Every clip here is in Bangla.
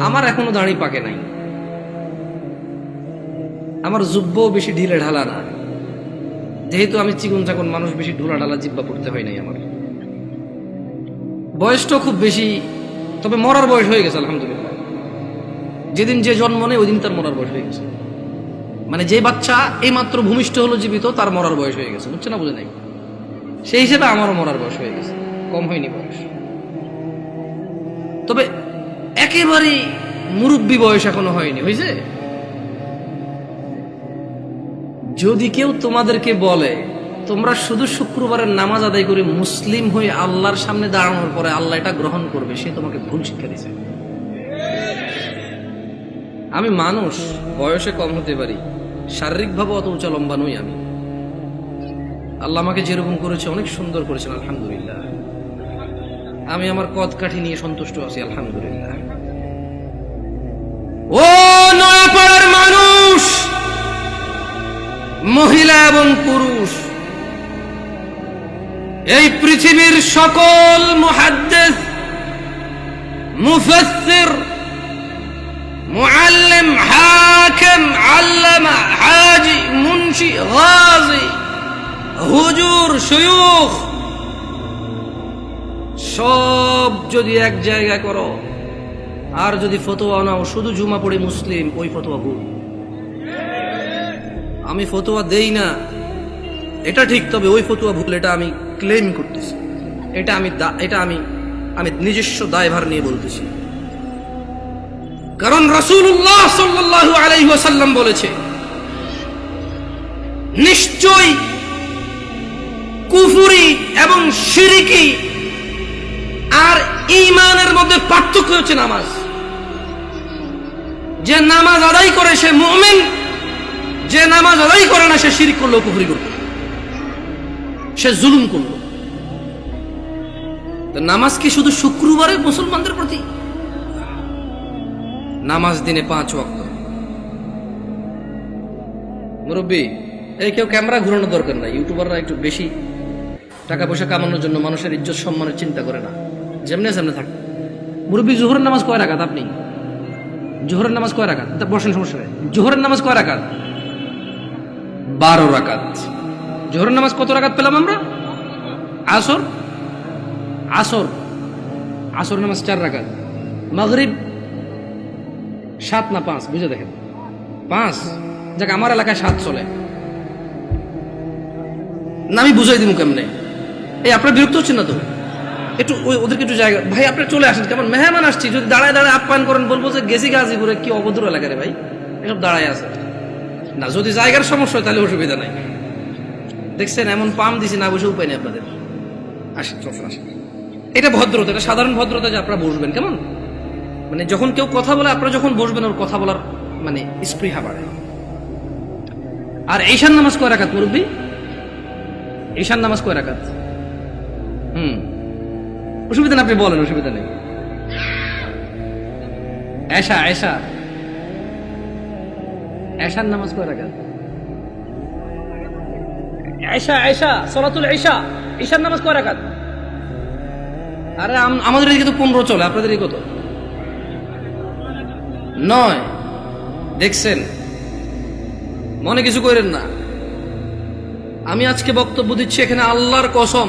আমার এখনও দাড়ি পাকে নাই। আমার জুব্বও বেশি ঢিলে ঢালা না। যেহেতু আমি চিকন চাকন মানুষ, বেশি ঢোলা ঢালা জিব্বা পড়তে হয় নাই আমার। বয়সটাও খুব বেশি, তবে মরার বয়স হয়ে গেছে, আলহামদুলিল্লাহ। যেদিন যে জন্ম নেই ওই দিন তার মরার বয়স হয়ে গেছে। মানে যে বাচ্চা এইমাত্র ভূমিষ্ঠ হলো জীবিত, তার মরার বয়স হয়ে গেছে বুঝছে না, বুঝে নাই? সেই হিসেবে আমারও মরার বয়স হয়ে গেছে, কম হয়নি বয়স। তবে একেবারে মুরব্বী বয়স এখনও হয়নি হয়েছে যদি কেউ তোমাদেরকে বলে, তোমরা শুধু শুক্রবারের নামাজ আদায় করে মুসলিম হয়ে আল্লাহর সামনে দাঁড়ানোর পরে আল্লাহ এটা গ্রহণ করবে, সে তোমাকে ভুল শিক্ষা দিছে আমি মানুষ, বয়সে কম হতে পারি, শারীরিকভাবে অত উঁচা লম্বা নই আমি। আল্লাহ আমাকে যেরকম করেছে, অনেক সুন্দর করেছেন, আলহামদুলিল্লাহ। আমি আমার কদ কাঠি নিয়ে সন্তুষ্ট আছি, আলহামদুলিল্লাহ। ও নয়াপাড়ার মানুষ, মহিলা এবং পুরুষ, এই পৃথিবীর সকল মুহাদ্দিস, মুফাসসির, মুআল্লিম, হাকিম, আল্লামা, হাজি মুন্সি গাজী, হুজুর, শয়ুখ সব যদি এক জায়গায় করো, আর যদি ফতোয়া নাও, শুধু জুমা পড়ে মুসলিম, ওই ফতোয়া ভুল। আমি ফতোয়া দেই না। এটা ঠিক, তবে ওই ফতোয়া ভুল, এটা আমি ক্লেম করতেছি। এটা আমি এটা আমি আমি নিজস্ব দায়ভার নিয়ে বলতেছি। কারণ রাসূলুল্লাহ সাল্লাল্লাহু আলাইহি ওয়াসাল্লাম বলেছে নিশ্চয় কুফুরি এবং শিরিকি আর ঈমানের মধ্যে পার্থক্য হচ্ছে নামাজ। যে নামাজ আদায় করে সে মুমিন, যে নামাজ আদায় করে না সে শিরিক করল, কুফরি করল। সে জুলুম করল। নামাজ কি শুধু শুক্রবারে মুসলমানদের প্রতি? নামাজ দিনে পাঁচ ওয়াক্ত। মুরব্বী, এই কেউ ক্যামেরা ঘুরানোর দরকার নাই, ইউটিউবাররা একটু বেশি টাকা পয়সা কামানোর জন্য মানুষের ইজ্জত সম্মানের চিন্তা করে না। যেমনি যেমনি থাক। মুরব্বী জোহরের নামাজ কয় রাখাত আপনি? জোহরের নামাজ কয় রাখাত বসেন, সমস্যা নেই। জোহরের নামাজ কয় রাখাত বারো রাকাত। জোহরের নামাজ কত রাকাত পেলাম আমরা? আসর? আসর। আসর নামাজ চার রাকাত। মাগরিব? সাত না পাঁচ? বুঝে দেখেন। পাঁচ? যাক, আমার এলাকায় সাত চলে। না, আমি বুঝাই দিব কেমনে? এই, আপনার বিরক্ত হচ্ছেন না তো? একটু ওদেরকে একটু জায়গা ভাই, আপনি চলে আসেন। কেমন? মেহমান আসছি। যদি দাঁড়ায় দাঁড়ায় আপ্যায়ন করেন, বলব যে গেছি গাজীপুরে কি অভদ্র এলাকা রে ভাই? এসব দাঁড়ায় আছে। না, যদি জায়গার সমস্যা হয়, তাহলে অসুবিধা নাই। দেখছেন, এমন পাম দিছি, না বসে উপায় নেই আপনাদের। আসেন, চলুন, আসেন। এটা ভদ্রতা, এটা সাধারণ ভদ্রতা যে আপনারা বসবেন, কেমন? মানে যখন কেউ কথা বলে, আপনারা যখন বসবেন, ওর কথা বলার মানে স্পৃহা বাড়ে। আর ঈশান নামাজ কয় রাখাত মুরব্বী? ঈশান নামাজ কয় রাখাত হুম। অসুবিধা না, আপনি বলেন, অসুবিধা নেই। এশা এশা। এশার নামাজ কয় রাখাত এশা এশা, সলাতুল এশা। ঈশার নামাজ আরে আমাদের এদিকে তো পনেরো চলে, আপনাদের কত? নয়। দেখছেন? মনে কিছু করেন না। আমি আজকে বক্তব্য দিচ্ছি এখানে আল্লাহর কসম।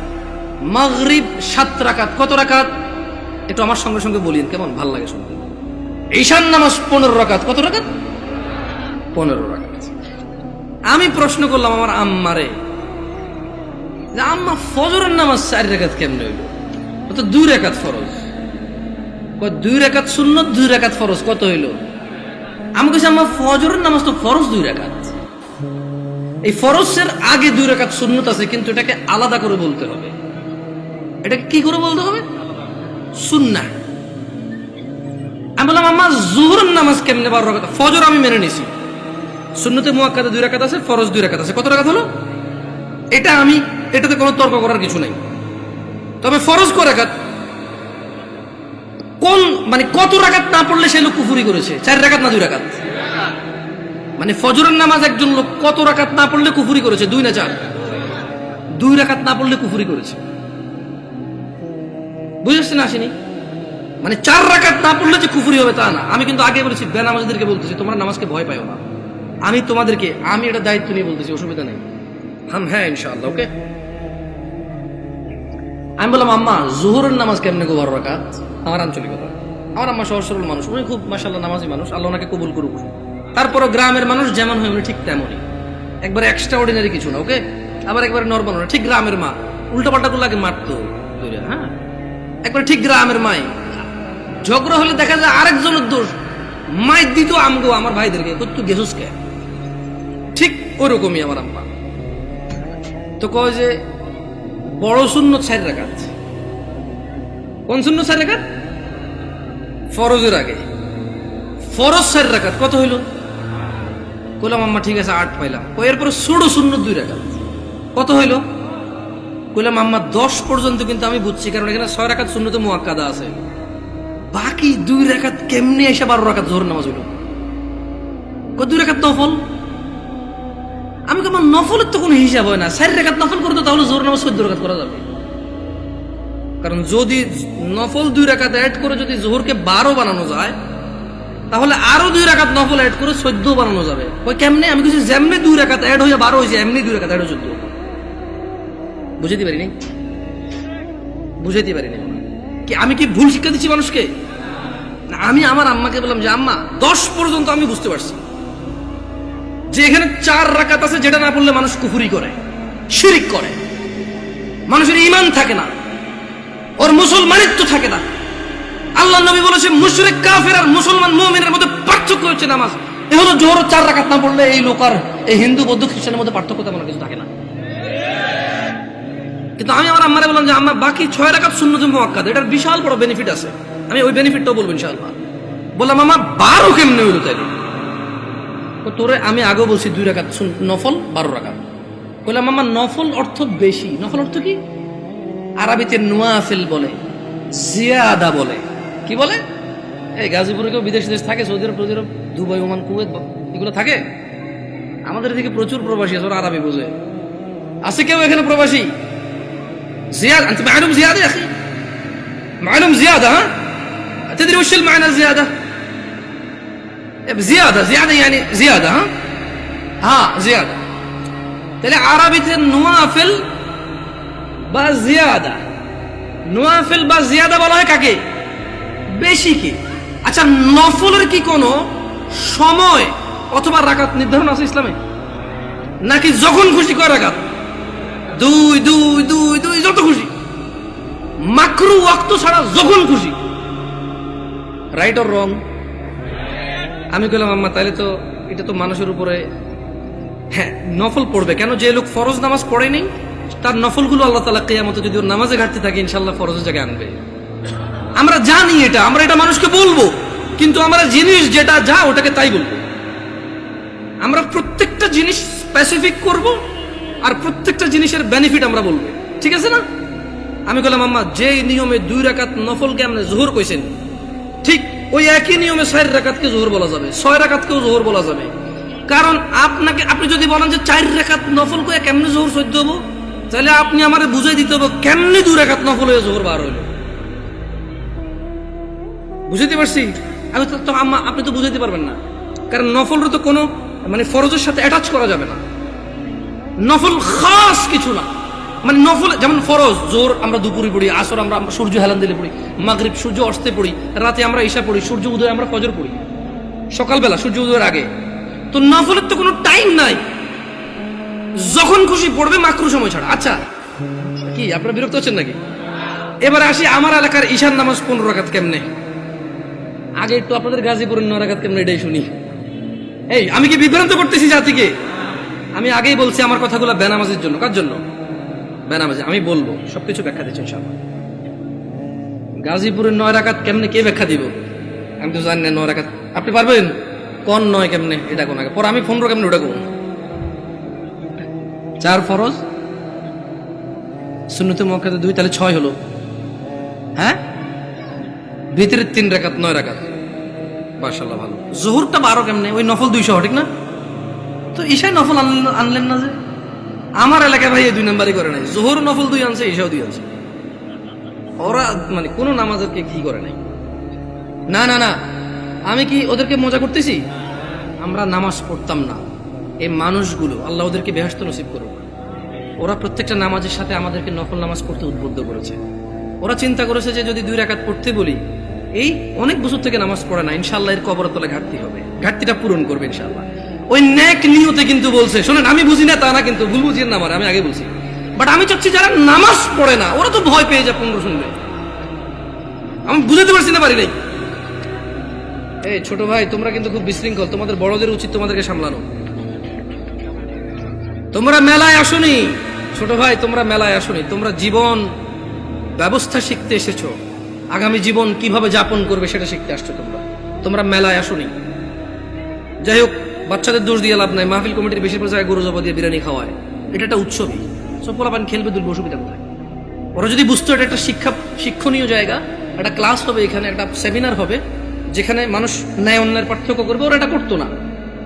মাগরিব সাত রাকাত। কত রাকাত? একটু আমার সঙ্গে সঙ্গে বলিন কেমন? ভালো লাগে শুনতে। ঈশান নামাজ পনেরো রাকাত। কত রাকাত? পনেরো রাকাত। আমি প্রশ্ন করলাম আমার আম্মারে যে, আম্মা, ফজরের নামাজ চার রেখাত কেমনে হইল? তো দুই রেখাত ফরজ। দুই রেখাত শূন্য দুই রেখাত ফরজ। কত হইল? আমি কাছে আম্মা, ফজরের নামাজ তো ফরজ দুই রেখাত এই ফরজের আগে দুই রেখাত শূন্যত আছে, কিন্তু এটাকে আলাদা করে বলতে হবে। এটাকে কি করে বলতে হবে? সুন্না আমি বললাম, আম্মা, জোহরের নামাজ কেমনে বারো রাকাত ফজর আমি মেনে নিছি। সুন্নতে মুয়াক্কাদে দুই রাকাত আছে, ফরজ দুই রাকাত আছে। কত রাকাত হলো? এটা আমি, এটাতে কোনো তর্ক করার কিছু নেই। তবে ফরজ কয় রাকাত? কোন মানে কত রাকাত না পড়লে সে লোক কুফুরি করেছে? চার রাকাত না দুই রাকাত? মানে ফজরের নামাজ একজন লোক কত রাকাত না পড়লে কুফুরি করেছে? দুই না চার? দুই রাকাত না পড়লে কুফুরি করেছে। বুঝেছেন আসেনি? মানে চার রাকাত না পড়লে যে কুফুরি হবে তা না। আমি কিন্তু আগে বলেছি, বেনামাজিদেরকে বলতেছি, তোমরা নামাজকে ভয় পাও না। আমি তোমাদেরকে, আমি এটা দায়িত্ব নিয়ে বলতেছি, অসুবিধা নেই। হাম হ্যাঁ ইনশাআল্লাহ, ওকে? আমি বললাম, আম্মা, জোহরের নামাজ কেমনে গো বারো রাকাত? আমার আঞ্চলিকতা আমার আম্মা সহজ সরল মানুষ, উনি খুব মাসাল্লাহ নামাজি মানুষ, আল্লাহ ওনাকে কবুল করুক। তারপরও গ্রামের মানুষ যেমন হয়, উনি ঠিক তেমনই। একবার এক্সট্রা অর্ডিনারি কিছু না, ওকে? আবার একবার নর্মাল ঠিক গ্রামের মা। উল্টা পাল্টা গুলাকে মারতো। একবার ঠিক গ্রামের মাই। ঝগড়া হলে দেখা যায় আরেকজনের দোষ। মাই দিত আমগো আমার ভাইদেরকে তুই গেছুস কে ঠিক ওরকমই আমার আম্মা। তো কয় যে, বড় শূন্য চার রাখাত কোন শূন্য চার রাখাত ফরজের আগে। ফরজ চার রাখাত কত হইল? কইলাম, আম্মা ঠিক আছে, আট পাইলাম। এরপরে ষোলো শূন্য দুই রাখাত কত হইল? কইলাম, আম্মা, দশ পর্যন্ত কিন্তু আমি বুঝছি, কারণ এখানে ছয় রাখাত শূন্য তো মোয়াক্কাদা আছে। বাকি দুই রাখাত কেমনে এসে বারো রাখাত জোহর নামাজ হইল? দুই রাখাত নফল? আমি আমার নফলের তো কোনো হিসাব হয় না। চার রেখাত নফল করে তো, তাহলে জোর নামাজ চোদ্দ রেখাত করা যাবে। কারণ যদি নফল দুই রাখাত অ্যাড করে যদি জোহরকে বারো বানানো যায়, তাহলে আরও দুই রাখাত নফল অ্যাড করে চোদ্দ বানানো যাবে। ওই কেমনে? আমি কিছু যেমনি দুই রাখাত অ্যাড হয়ে বারো হয়েছে এমনি দুই রাখাত অ্যাড হয়ে চোদ্দ বুঝাতে পারিনি। বুঝাইতে পারিনি। কি, আমি কি ভুল শিক্ষা দিচ্ছি মানুষকে? আমি আমার আম্মাকে বললাম যে, আম্মা, দশ পর্যন্ত আমি বুঝতে পারছি। যে এখানে চার রাকাত আছে, যেটা না পড়লে মানুষ কুফুরি করে, শিরিক করে। মানুষের ইমান থাকে না। ওর মুসলমানিত্ব থাকে না। আল্লাহ নবী বলেছে, মুশরিক, কাফের আর মুসলমান মুমিনের মধ্যে পার্থক্য হচ্ছে নামাজ। এ হলো জোহর চার রাকাত না পড়লে এই লোক আর এই হিন্দু, বৌদ্ধ, খ্রিস্টানের মধ্যে পার্থক্য তেমন কিছু থাকে না। কিন্তু আমি আমার আম্মারে বললাম যে, আম্মা, বাকি ছয় রাকাত শূন্য জন্য মক্কাদ এটার বিশাল বড় বেনিফিট আছে। আমি ওই বেনিফিটটাও বলব ইনশাআল্লাহ। বললাম আমার বারো কেমনে হইল তাইলে? তো তোরে আমি আগে বলছি দুই শুন- নফল, বারো রাকাত। বললাম আমার নফল অর্থ বেশি। নফল অর্থ কি? আরবিতে নোয়াফিল বলে, জিয়াদা বলে। কি বলে? এই গাজীপুরে কেউ বিদেশ দেশ থাকে, Saudi Arab Saudi Arab Dubai, Oman, Kuwait এগুলো থাকে? আমাদের এদিকে প্রচুর প্রবাসী আছে, ওরা আরবি বোঝে। আছে কেউ এখানে প্রবাসী? زيادة أنت معلوم زيادة يا أخي معلوم زيادة ها تدري وش المعنى الزيادة زيادة زيادة يعني زيادة ها ها زيادة তাহলে আরবিতে নোয়াফিল বা জিয়াদা নোয়াফিল বা জিয়াদা বলা হয় কাকে বেশি কি আচ্ছা নফলের কি কোনো সময় অথবা রাকাত নির্ধারণ আছে ইসলামে নাকি যখন খুশি কয় রাকাত দুই দুই দুই দুই, যত খুশি। মাকরু ওয়াক্ত ছাড়া যখন খুশি। রাইট অর রং আমি বললাম আম্মা তাহলে তো এটা তো মানুষের উপরে হ্যাঁ নফল পড়বে। কেন যে লোক ফরজ নামাজ পড়ে নেই, তার নফলগুলো আল্লাহ তালা কেয়ামতে যদি ওর নামাজে ঘাটতে থাকে ইনশাল্লাহ ফরজের জায়গায় আনবে। আমরা জানি এটা, আমরা এটা মানুষকে বলব, কিন্তু আমরা জিনিস যেটা যা, ওটাকে তাই বলব। আমরা প্রত্যেকটা জিনিস স্পেসিফিক করব আর প্রত্যেকটা জিনিসের বেনিফিট আমরা বলব। ঠিক আছে না? আমি বললাম, আম্মা যে নিয়মে দুই রাকাত নফলকে আপনি জোহর কইছেন, ঠিক ওই একই নিয়মে ছয় রাকাতকে জোহর বলা যাবে, ছয় রাকাতকেও জোহর বলা যাবে। কারণ আপনাকে, আপনি যদি বলেন যে চার রেখাত নফল করে কেমনে জোহর সহ্য হব, তাহলে আপনি আমারে বুঝাই দিতে হবে কেমনে দুই রেখাত নফল হয়ে জোহর বার হইল। বুঝাইতে পারছি? আমি তো তো, আম্মা, আপনি তো বুঝাইতে পারবেন না। কারণ নফলের তো কোনো মানে ফরজের সাথে অ্যাটাচ করা যাবে না। নফল খাস কিছু না। মানে নফল, যেমন ফরজ, জোর আমরা দুপুরে পড়ি, আসর আমরা সূর্য হেলান দিলে পড়ি, মাগরিব সূর্য অস্তে পড়ি, রাতে আমরা ঈশা পড়ি, সূর্য উদয় আমরা ফজর পড়ি, সকালবেলা সূর্য উদয়ের আগে। তো নফলের তো কোনো টাইম নাই। যখন খুশি পড়বে মাকরু সময় ছাড়া। আচ্ছা কি, আপনারা বিরক্ত হচ্ছেন নাকি? এবার আসি আমার এলাকার ঈশান নামাজ পনেরো রাখাত কেমনে? আগে একটু আপনাদের গাজীপুরের নয় কেমনে, এটাই শুনি। এই, আমি কি বিভ্রান্ত করতেছি জাতিকে? আমি আগেই বলছি আমার কথাগুলো বেনামাজের জন্য। কার জন্য? বেনামাজি, আমি বলব। সবকিছু ব্যাখ্যা দিচ্ছি ইনশাআল্লাহ। গাজীপুরের নয় রাখাত কেমনে, কে ব্যাখ্যা দিব? আমি তো জানি না নয় রাখাত আপনি পারবেন? কন নয় কেমনে, এটা কোন আগে? পর আমি পনেরো কেমনে, ওটা করুন চার ফরজ। শূন্যতে মক্কাতে দুই, তাহলে ছয় হলো। হ্যাঁ? ভিতরের তিন রাকাত, নয় রাকাত। মাশাল্লাহ ভালো। জোহরটা বারো কেমনে? ওই নফল দুইশো, ঠিক না? তো ঈশায় নফল আনলেন না যে? আমার এলাকায় ভাই দুই নাম্বারই করে নাই। জোহর নফল দুই আনছে, ঈশাও দুই আনছে। ওরা মানে কোনো নামাজকে কি করে নাই? না না না। আমি কি ওদেরকে মজা করতেছি? আমরা নামাজ পড়তাম না। এই মানুষগুলো, আল্লাহ ওদেরকে বেহস্ত নসিব করুক। ওরা প্রত্যেকটা নামাজের সাথে আমাদেরকে নফল নামাজ পড়তে উদ্বুদ্ধ করেছে। ওরা চিন্তা করেছে যে যদি দুই রাকাত পড়তে বলি, এই অনেক বছর থেকে নামাজ পড়ে না ইনশাল্লাহ এর কবর তলে ঘাটতি হবে। ঘাটতিটা পূরণ করবে ইনশাল্লাহ ওই ন্যাক নিয়তে কিন্তু বলছে। শোনেন, আমি বুঝি না, তা না, কিন্তু ভুল বুঝিয়ে না আমার, আমি আগে বলছি। বাট আমি চাচ্ছি যারা নামাজ পড়ে না, ওরা তো ভয় পেয়ে যায়, পনেরো শুনবে। আমি বুঝাতে পারছি না, পারি নাই। এই ছোট ভাই, তোমরা কিন্তু খুব বিশৃঙ্খল। তোমাদের বড়দের উচিত তোমাদেরকে সামলানো। তোমরা মেলায় আসনি। ছোট ভাই, তোমরা মেলায় আসনি। তোমরা জীবন ব্যবস্থা শিখতে এসেছ। আগামী জীবন কীভাবে যাপন করবে সেটা শিখতে আসছো তোমরা। তোমরা মেলায় আসনি। যাই হোক বাচ্চাদের দোষ দিয়ে লাভ নাই। মাহফিল কমিটির বেশিরভাগ জায়গায় গরু জবা দিয়ে বিরিয়ানি খাওয়ায়। এটা একটা উৎসবই। সব পোলাপান খেলবে দুর্ব অসুবিধা কোথায়? ওরা যদি বুঝতো এটা একটা শিক্ষা, শিক্ষণীয় জায়গা, একটা ক্লাস হবে এখানে, একটা সেমিনার হবে, যেখানে মানুষ ন্যায় অন্যায়ের পার্থক্য করবে, ওরা এটা করতো না।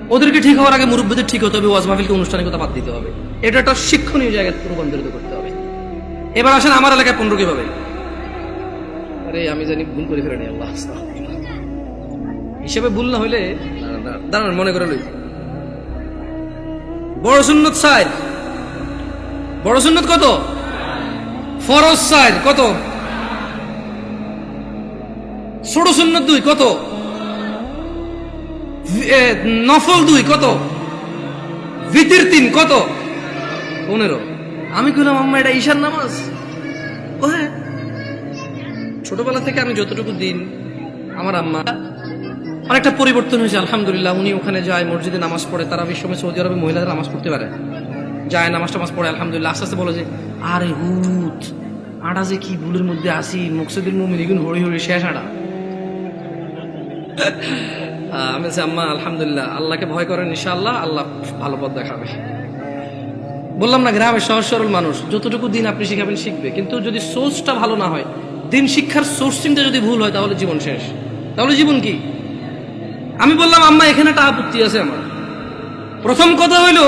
ওদেরকে ঠিক হওয়ার আগে মুরব্বীদের ঠিক হতে হবে, ওয়াজ মাহফিলকে আনুষ্ঠানিকতা বাদ দিতে হবে। এটা একটা শিক্ষণীয় জায়গায় রূপান্তরিত করতে হবে। এবার আসেন আমার এলাকায় পনেরো কীভাবে? আরে আমি জানি ভুল করে ফেলেনি, আল্লাহ। হিসেবে ভুল না হইলে দাঁড়ান, মনে করে লই। বড় সুন্নত সাইড বড় সুন্নত কত? ফরজ সাইড কত? ষোড় সুন্নত দুই কত? নফল দুই কত? ভিতির তিন কত? পনেরো। আমি কইলাম আম্মা এটা ঈশান নামাজ? ও হ্যাঁ ছোটবেলা থেকে আমি যতটুকু দিন আমার আম্মা অনেকটা পরিবর্তন হয়েছে, আলহামদুলিল্লাহ। উনি ওখানে যায়, মসজিদে নামাজ পড়ে, তারা বিশ্বমে সৌদি আরবে মহিলাদের নামাজ পড়তে পারে। যায় নামাজ টামাজ পড়ে, আলহামদুলিল্লাহ। আস্তে আস্তে বলে যে, আরে হুত, আটা যে কি ভুলের মধ্যে আসি মুকসুদুল মুমিন, এগুন হরি হরি শেষ আটা। আমি আম্মা, আলহামদুলিল্লাহ, আল্লাহকে ভয় করেন, ইনশাআল্লাহ, আল্লাহ ভালো পথ দেখাবে। বললাম, না গ্রামের সহজ সরল মানুষ, যতটুকু দিন আপনি শিখাবেন, শিখবে। কিন্তু যদি সোর্সটা ভালো না হয়, দিন শিক্ষার সোর্সিংটা যদি ভুল হয়, তাহলে জীবন শেষ। তাহলে জীবন কি? আমি বললাম, আম্মা, এখানে একটা আপত্তি আছে আমার। প্রথম কথা হইল,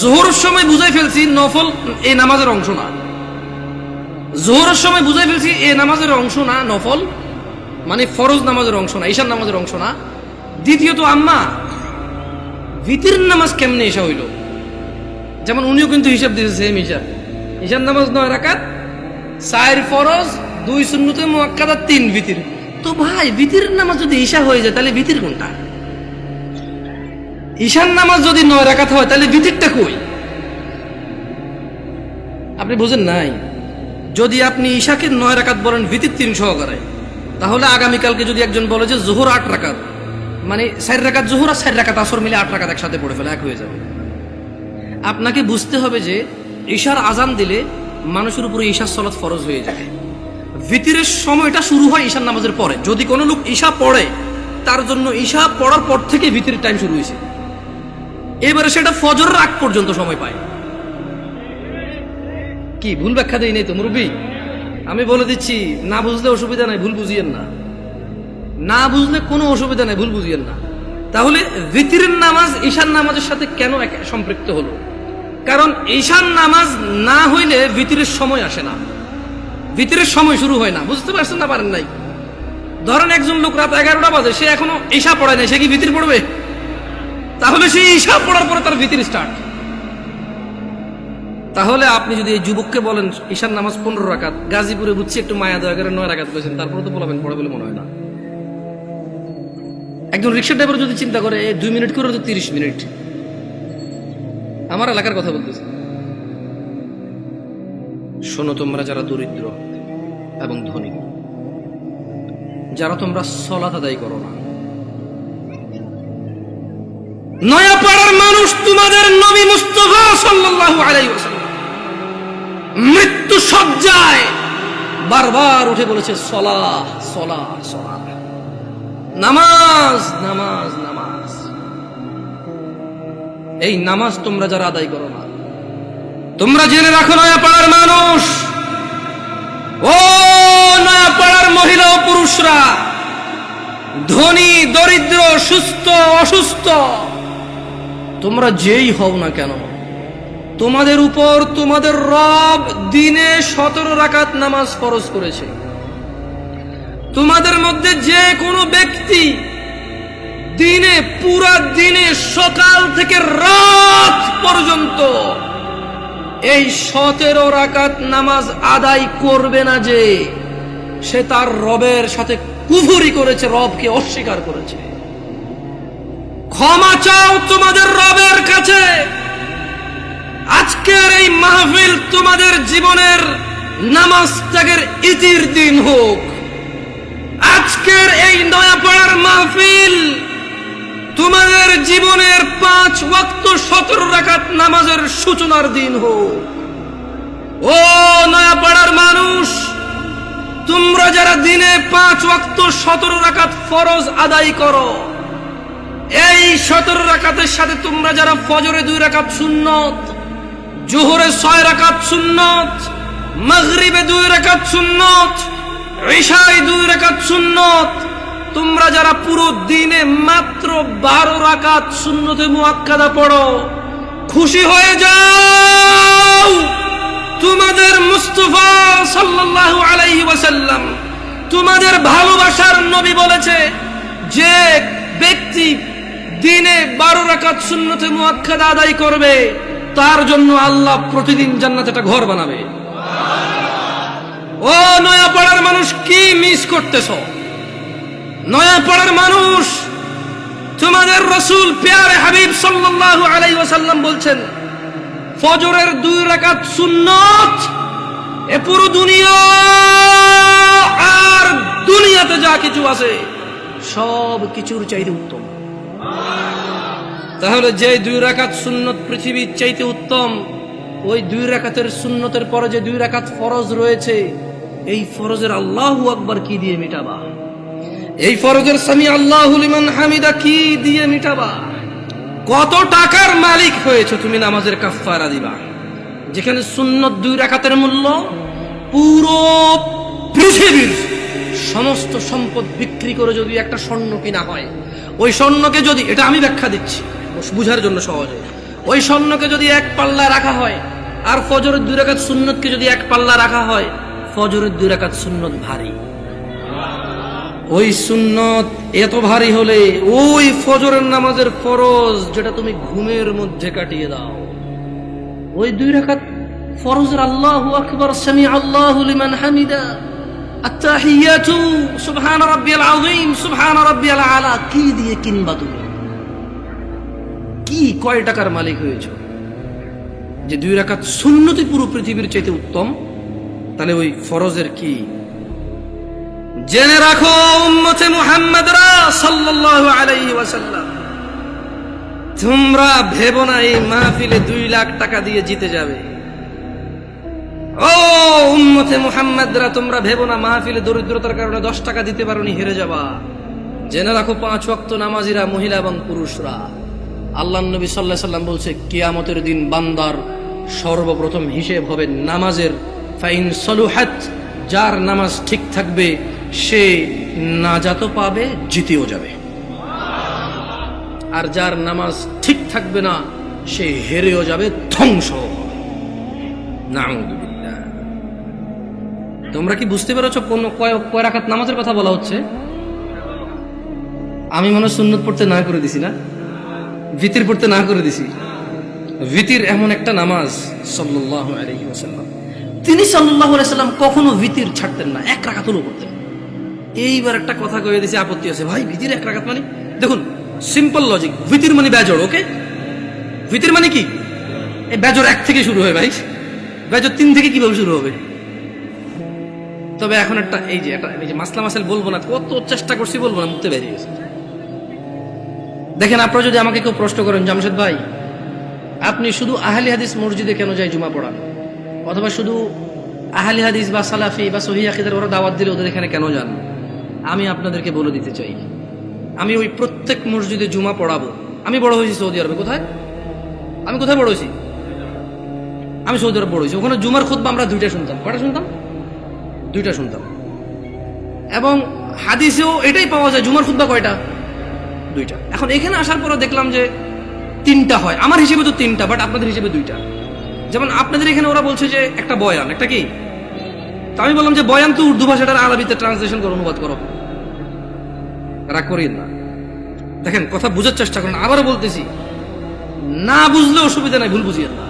জোহরের সময় বুঝাই ফেলছি নফল এই নামাজের অংশ না। জোহরের সময় বুঝাই ফেলছি এ নামাজের অংশ না, নফল মানে ফরজ নামাজের অংশ না ঈশান নামাজের অংশ না। দ্বিতীয়ত, আম্মা ভিতির নামাজ কেমনে এসা হইল? যেমন উনিও কিন্তু হিসাব দিয়েছে সেম হিসাব ঈশান নামাজ নয় রাকাত, চার ফরজ, দুই শূন্যতে মোয়াক্কাদা, তিন ভিতির। তো ভাই ভিতির নামাজ যদি ঈশা হয়ে যায়, তাহলে ভিতির কোনটা? ঈশান নামাজ যদি নয় রাকাত হয়, তাহলে ভিতিরটা কই? আপনি বুঝেন নাই? যদি আপনি ঈশাকে নয় রাকাত বলেন, ভিতির তিন সহকারে, তাহলে আগামীকালকে যদি একজন বলে যে জোহর আট রাকাত মানে চার রাকাত জোহর আর চার রাকাত আসর মিলে আট রাকাত একসাথে পড়ে ফেলে, এক হয়ে যাবে। আপনাকে বুঝতে হবে যে ঈশার আজান দিলে মানুষের উপরে ঈশার সলাৎ ফরজ হয়ে যায়। ভিতিরের সময়টা শুরু হয় ঈশার নামাজের পরে। যদি কোনো লোক ঈশা পড়ে, তার জন্য ঈশা পড়ার পর থেকে ভিতিরের টাইম শুরু হয়েছে। এবারে সেটা ফজরের আগ পর্যন্ত সময় পায়। কি, ভুল ব্যাখ্যা দেই নাই তো, মুরব্বী? আমি বলে দিচ্ছি, না বুঝলে অসুবিধা নাই, ভুল বুঝিয়েন না। না বুঝলে কোনো অসুবিধা নাই, ভুল বুঝিয়েন না। তাহলে ভিতিরের নামাজ ঈশান নামাজের সাথে কেন সম্পৃক্ত হলো? কারণ ঈশান নামাজ না হইলে ভিতরের সময় আসে না। ভিতরের সময় শুরু হয় না, বুঝতে পারছেন না পারেন নাই? ধরেন একজন লোক রাত এগারোটা বাজে, সে এখনও ঈশা পড়ায় নাই, সে কি ভিতর পড়বে? তাহলে সে ঈশা পড়ার পরে তার ভিতর স্টার্ট তাহলে আপনি যদি এই যুবককে বলেন ঈশান নামাজ পনেরো রাকাত, গাজীপুরে বুঝছি একটু মায়া দয়া করে নয় রাকাত করেছেন তারপরে তো বলাবেন পড়ে বলে মনে হয় না। একজন রিক্সা ড্রাইভার যদি চিন্তা করে দুই মিনিট করে তো তিরিশ মিনিট। আমার এলাকার কথা বলতেছি। শোনো তোমরা যারা দরিদ্র এবং ধনী। যারা তোমরা সলাত আদায় করো না। নয়াপাড়ার মানুষ তোমাদের নবী মুস্তফা সাল্লাল্লাহু আলাইহি মৃত্যু সজ্জায় বারবার উঠে বলেছে সলাহ সলাহ সলাহ নামাজ নামাজ নামাজ। এই নামাজ তোমরা যারা আদায় করো না তোমরা জেনে রাখো নয়া পাড়ার মানুষ। ও নয়া পাড়ার মহিলা ও পুরুষরা, ধনী, দরিদ্র, সুস্থ, অসুস্থ, তোমরা যেই হও না কেন? তোমাদের উপর তোমাদের রব দিনে সতেরো রাকাত নামাজ ফরজ করেছে। তোমাদের মধ্যে যে কোনো ব্যক্তি দিনে, পুরা দিনে সকাল থেকে রাত পর্যন্ত এই সতেরো রাকাত নামাজ আদায় করবে না যে, সে তার রবের সাথে কুফুরি করেছে, রবকে অস্বীকার করেছে। ক্ষমা চাও তোমাদের রবের কাছে। আজকের এই মাহফিল তোমাদের জীবনের নামাজ ত্যাগের ইতির দিন হোক। আজকের এই নয়াপাড়ার মাহফিল তোমাদের জীবনের পাঁচ ওয়াক্ত সতেরো রাকাত নামাজের সূচনার দিন হোক। ও নয়াপাড়ার মানুষ, তোমরা যারা দিনে পাঁচ ওয়াক্ত সতেরো রাকাত ফরজ আদায় করো, এই সতেরো রাকাতের সাথে তোমরা যারা ফজরে দুই রাকাত সুন্নত, জোহরে ছয় রাকাত সুন্নত, মাগরিবে দুই রাকাত সুন্নত, ঈশায় দুই রাকাত সুন্নত তোমরা যারা পুরো দিনে মাত্র বারো রাকাত সুন্নতে মুআক্কাদা পড়ো, খুশি হয়ে যাও। তোমাদের মুস্তফা সাল্লাল্লাহু আলাইহি ওয়াসাল্লাম, তোমাদের ভালোবাসার নবী বলেছে যে ব্যক্তি দিনে বারো রাকাত সুন্নতে মুআক্কাদা আদায় করবে, তার জন্য আল্লাহ প্রতিদিন জান্নাতে একটা ঘর বানাবে। ও নয়া পাড়ার মানুষ, কি মিস করতেছ? নয়া পাড়ার মানুষ। তোমাদের রসুল পেয়ারে হাবিব সাল্লাল্লাহু আলাইহি ওয়াসাল্লাম বলছেন, ফজরের দুই রাকাত সুন্নত, এ পুরো দুনিয়া আর দুনিয়াতে যা কিছু আছে, সব কিছুর চাইতে উত্তম। তাহলে যে দুই রাকাত সুন্নত পৃথিবীর চাইতে উত্তম, ওই দুই রাকাতের সুন্নতের পরে যে দুই রাকাত ফরজ রয়েছে, এই ফরজের আল্লাহু আকবার কি দিয়ে মিটাবা? এই ফরজের সামি আল্লাহু হামিদা কি দিয়ে মিটাবা? কত টাকার মালিক হয়েছে তুমি নামাজের কাফারা দিবা? যেখানে সুন্নত দুই রাকাতের মূল্য, পুরো পৃথিবীর সমস্ত সম্পদ বিক্রি করে যদি একটা স্বর্ণ কিনা হয়, ওই স্বর্ণকে যদি, এটা আমি ব্যাখ্যা দিচ্ছি, বুঝার জন্য সহজে ওই স্বর্ণকে যদি এক পাল্লা রাখা হয়, আর ফজরের দুই রাকাত সুন্নতকে যদি এক পাল্লা রাখা হয়, ফজরের দুই রাকাত সুন্নত ভারী। ওই সুন্নত এত ভারী হলে ওই ফজরের নামাজের ফরজ যেটা তুমি ঘুমের মধ্যে কাটিয়ে দাও। ওই দুই রাকাত ফরজের আল্লাহু আকবার সামি আল্লাহু লিমান হামিদা। আত্তাহিয়াতু, সুবহান রাব্বিয়াল আযীম, সুবহান রাব্বিয়াল আলা। কি দিয়ে কিনবা তুমি? কি কয় টাকার মালিক হয়েছো? যে দুই রাকাত সুন্নতি পুরো পৃথিবীর চাইতে উত্তম, তাহলে ওই ফরজের কি জেনে রাখো, উম্মতে মুহাম্মাদরা সাল্লাল্লাহু আলাইহি ওয়াসাল্লাম। তোমরা ভেবো না এই মাহফিলে দুই লাখ টাকা দিয়ে জিতে যাবে। ও উম্মতে মুহাম্মাদরা, তোমরা ভেবো না মাহফিলে দরিদ্রতার কারণে দশ টাকা দিতে পারোনি, হেরে যাবা। জেনে রাখো, পাঁচ ওয়াক্ত নামাজিরা মহিলা এবং পুরুষরা। আল্লাহ নবী সাল্লাহ সাল্লাম বলছে, কিয়ামতের দিন বান্দার সর্বপ্রথম হিসেব হবে নামাজের। ফাইন সলুহাত, যার নামাজ ঠিক থাকবে সে না নাজাত পাবে, জিতেও যাবে। আর যার নামাজ ঠিক থাকবে না, সে হেরেও যাবে, ধ্বংস। তোমরা কি বুঝতে পেরেছ কোন কয় রাকাত নামাজের কথা বলা হচ্ছে? আমি মনে সুন্নত পড়তে না করে দিছি না? ভিতির পড়তে না করে দিছি। ভিতির এমন একটা নামাজ ওয়াসাল্লাম। তিনি আলাইহি সাল্লাম কখনো ভিতির ছাড়তেন না, এক রাকাত হলেও পড়তেন এইবার একটা কথা কয়ে দিয়েছে আপত্তি আছে। ভাই ভিতির এক রাকাত মানে? দেখুন সিম্পল লজিক ভিতির মানে বেজড় ওকে ভিতির মানে কি? এই বেজর এক থেকে শুরু হয় ভাই। বেজর তিন থেকে কীভাবে শুরু হবে? তবে এখন একটা, এই যে একটা, এই যে মাসলা মাসাল বলব না, কত চেষ্টা করছি বলব না, মুখতে বেরিয়ে গেছে। দেখেন, আপনারা যদি আমাকে কেউ প্রশ্ন করেন, জামশেদ ভাই, আপনি শুধু আহলি হাদিস মসজিদে কেন যায় জুমা পড়ান? অথবা শুধু আহলি হাদিস বা সালাফি বা সহি ওরা দাওয়াত দিলে ওদের এখানে কেন যান? আমি আপনাদেরকে বলে দিতে চাই। আমি ওই প্রত্যেক মসজিদে জুমা পড়াবো। আমি বড় হয়েছি সৌদি আরবে, কোথায়? আমি কোথায় বড় হয়েছি? আমি সৌদি আরব বড় হয়েছি। ওখানে জুমার খুদ্া আমরা দুইটা শুনতাম। কটা শুনতাম? দুইটা শুনতাম। এবং হাদিসেও এটাই পাওয়া যায়, জুমার খুদ্া কয়টা? দুইটা। এখন এখানে আসার পরে দেখলাম যে তিনটা হয়। আমার হিসেবে তো তিনটা বাট আপনাদের হিসেবে দুইটা। যেমন আপনাদের এখানে ওরা বলছে যে একটা বয়ান, একটা কি? তো আমি বললাম যে বয়ান তো উর্দু ভাষাটার আরবিতে ট্রান্সলেশন করে অনুবাদ করো। রাগ করিয়েন না দেখেন, কথা বোঝার চেষ্টা করুন। আবারও বলতেছি, না বুঝলে অসুবিধা নাই, ভুল বুঝিয়েন না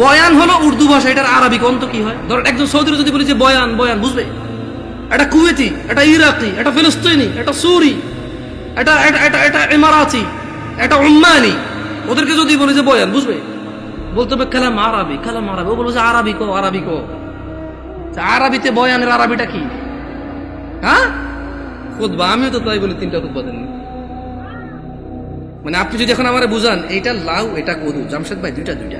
বয়ান হলো উর্দু ভাষা, এটার আরবি অন্ত কি হয়? ধরেন, একজন সৌদির যদি বলি যে বয়ান বয়ান বুঝবে এটা কুয়েতি, এটা ইরাকি, এটা ফিলিস্তিনি, এটা সুরি, এটা এটা এটা এটা ইমারাতি এটা উম্মানি ওদেরকে যদি বলি যে বয়ান, বুঝবে? বলতে হবে, কালাম আরবি কালাম আরবি। ও বলবে যে, আরবি কো আরবি কো। তা আরবিতে বয়ানের আরবিটা কি? হ্যাঁ? খুদবা আমিও তো তাই বলি, তিনটা খুদবা দেননি। মানে আপনি যদি এখন আমারে বুঝান, এটা লাউ, এটা কদু। জামশেদ ভাই, দুইটা দুইটা।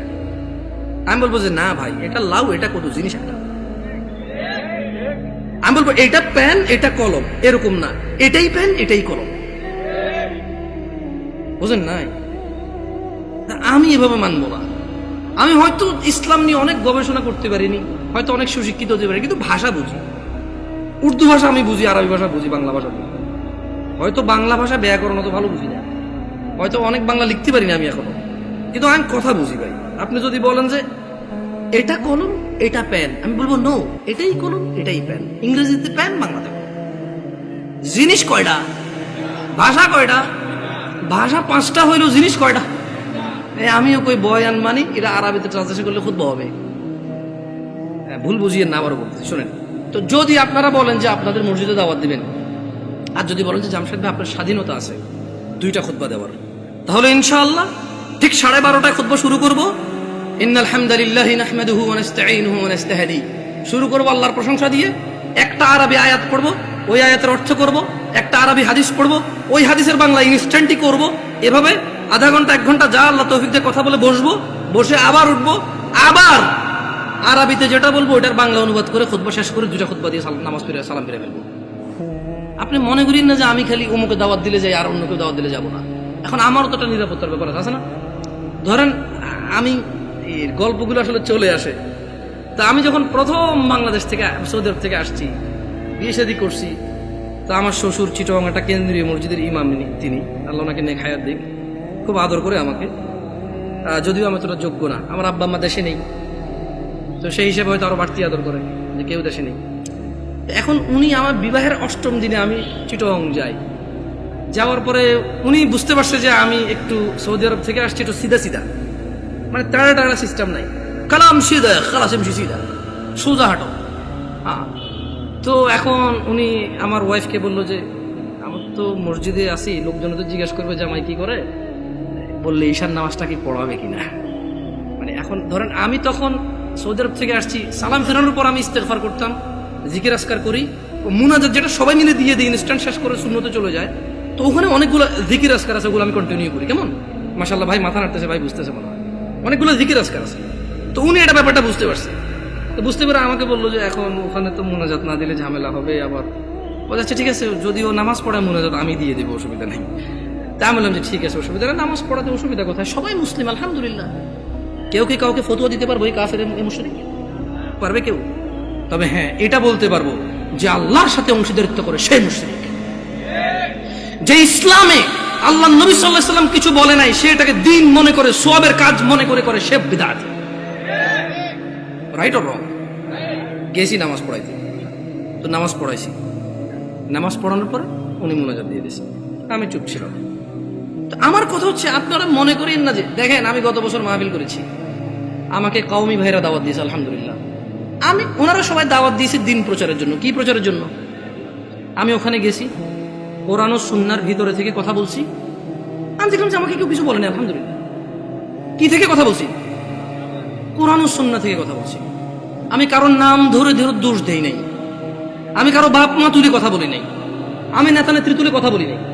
আমি বলব যে না ভাই, এটা লাউ, এটা কদু, জিনিস একটা। আমি বলব, এটা পেন এটা কলম, এরকম না। এটাই পেন এটাই কলম। বুঝেন নাই? আমি এভাবে মানবো না। আমি হয়তো ইসলাম নিয়ে অনেক গবেষণা করতে পারিনি, হয়তো অনেক সুশিক্ষিত হতে পারি কিন্তু ভাষা বুঝি। উর্দু ভাষা আমি বুঝি আরবি ভাষা বুঝি বাংলা ভাষা বুঝি। হয়তো বাংলা ভাষা ব্যাকরণ অত ভালো বুঝি না। হয়তো অনেক বাংলা লিখতে পারি না আমি এখনও। কিন্তু আমি কথা বুঝি ভাই। আপনি যদি বলেন যে এটা কলম এটা পেন। আমি বলব নো এটাই কলম এটাই পেন। ইংরেজিতে পেন বাংলাতে জিনিস কয়টা? ভাষা কয়টা? ভাষা পাঁচটা হইল জিনিস কয়টা? আমিও কই বয়ান মানি এটা আরবিতে ট্রান্সলেশন করলে খুব হবে। হ্যাঁ, ভুল বুঝিয়ে না আবারও বলতেছি শোনেন। তো যদি আপনারা বলেন যে আপনাদের মসজিদে দাওয়াত দিবেন, আর যদি বলেন যে জামশেদ ভাই, আপনার স্বাধীনতা আছে, দুইটা খুতবা দেওয়ার। তাহলে ইনশাআল্লাহ ঠিক সাড়ে বারোটায় খুতবা শুরু করব। ইন্নাল হামদালিল্লাহি নাহমাদুহু ওয়া নাস্তাঈনুহু ওয়া নাস্তাহদি। শুরু করব আল্লাহর প্রশংসা দিয়ে, একটা আরবি আয়াত পড়ব, ওই আয়াতের অর্থ করব, একটা আরবি হাদিস পড়ব, ওই হাদিসের বাংলা ইনস্ট্যান্টই করব। এভাবে আধা ঘণ্টা, এক ঘণ্টা যা আল্লাহ তৌফিক দিয়ে কথা বলে বসবো, বসে আবার উঠবো, আবার আরবিতে যেটা বলব ওটার বাংলা অনুবাদ করে খুতবা শেষ করে দুটা খুতবা দিয়ে নামাজ ফিরে সালাম ফিরে ফেলব। আপনি মনে করেন না যে আমি খালি অমুকে দাওয়াত দিলে যাই আর অন্য কেউ দাওয়াত দিলে যাব না। এখন আমারও তো একটা নিরাপত্তার ব্যাপার আছে, না? ধরেন আমি গল্পগুলো আসলে চলে আসে। তা আমি যখন প্রথম বাংলাদেশ থেকে সৌদি আরব থেকে আসছি বিয়ে শাদি করছি তা আমার শ্বশুর চিটং একটা কেন্দ্রীয় মসজিদের ইমাম তিনি। আল্লাহ ওনাকে নেক হায়াত দিক। খুব আদর করে আমাকে। যদিও আমি তোরা যোগ্য না। আমার আব্বা আম্মা দেশে নেই। তো সেই হিসেবে হয়তো আরও বাড়তি আদর করে যে কেউ দেশে নেই। এখন উনি আমার বিবাহের অষ্টম দিনে আমি চিটং যাই। যাওয়ার পরে উনি বুঝতে পারছে যে আমি একটু সৌদি আরব থেকে আসছি, একটু সিধা সিধা। মানে টাড়া টাড়া সিস্টেম নাই। কালাম সিধা, খালাস এমসি সিধা। সোজা হাঁটো। হ্যাঁ তো এখন উনি আমার ওয়াইফকে বলল যে, আমার তো মসজিদে আসি লোকজন তো জিজ্ঞেস করবে যে আমায় কি করে? বললে, ঈশান নামাজটা কি পড়াবে কিনা? মানে এখন ধরেন আমি তখন সৌদি আরব থেকে আসছি, সালাম ফেরানোর পর আমি ইস্তেগফার করতাম, জিকির আসকার করি মুনাজাত যেটা সবাই মিলে দিয়ে দিই ইনস্ট্যান্ট শেষ করে শূন্যতে চলে যায়, তো ওখানে অনেকগুলো জিকির আসকার আছে, ওগুলো আমি কন্টিনিউ করি, কেমন? মাসাল্লাহ ভাই মাথা নাড়তেছে, ভাই বুঝতেছে মনে হয়। অনেকগুলো জিকির আসকার আছে। তো উনি এটা ব্যাপারটা বুঝতে পারছে। তো বুঝতে পেরে আমাকে বলল যে, এখন ওখানে তো মুনাজাত না দিলে ঝামেলা হবে, আবার বলে আচ্ছা ঠিক আছে যদি ও নামাজ পড়ায় মোনাজাত আমি দিয়ে দেবো, অসুবিধা নেই। তা আমি বললাম যে, ঠিক আছে, অসুবিধা নেই, নামাজ পড়াতে অসুবিধা কোথায়? সবাই মুসলিম, আলহামদুলিল্লাহ। কেউ কি কাউকে ফতুয়া দিতে পারব? এই কাফের মুশরিক পারবে কেউ? তবে হ্যাঁ এটা বলতে পারব যে আল্লাহর সাথে অংশীদারিত্ব করে সেই মুশরিক। যে ইসলামে আল্লাহ নবী সাল্লাহ সাল্লাম কিছু বলে নাই, সে এটাকে দিন মনে করে, সোয়াবের কাজ মনে করে করে, সে বিদাত। রাইট অর রং গেছি নামাজ পড়াইতে। তো নামাজ পড়াইছি। নামাজ পড়ানোর পর উনি মোনাজাত দিয়ে দিয়েছে। আমি চুপ ছিলাম। তো আমার কথা হচ্ছে, আপনারা মনে করেন না যে, দেখেন, আমি গত বছর মাহবিল করেছি। আমাকে কওমি ভাইরা দাওয়াত দিয়েছে, আলহামদুলিল্লাহ। আমি, ওনারা সবাই দাওয়াত দিয়েছে দিন প্রচারের জন্য। কি প্রচারের জন্য? আমি ওখানে গেছি, কোরআন ও সুন্নার ভিতরে থেকে কথা বলছি। আমি দেখলাম যে আমাকে কেউ কিছু বলেনি আলহামদুলিল্লাহ। কি থেকে কথা বলছি? কোরআন ও সুন্না থেকে কথা বলছি। আমি কারোর নাম ধরে ধরে দোষ দেই নাই। আমি কারও বাপ মা তুলে কথা বলি নাই। আমি নেতা নেত্রী তুলে কথা বলি নাই।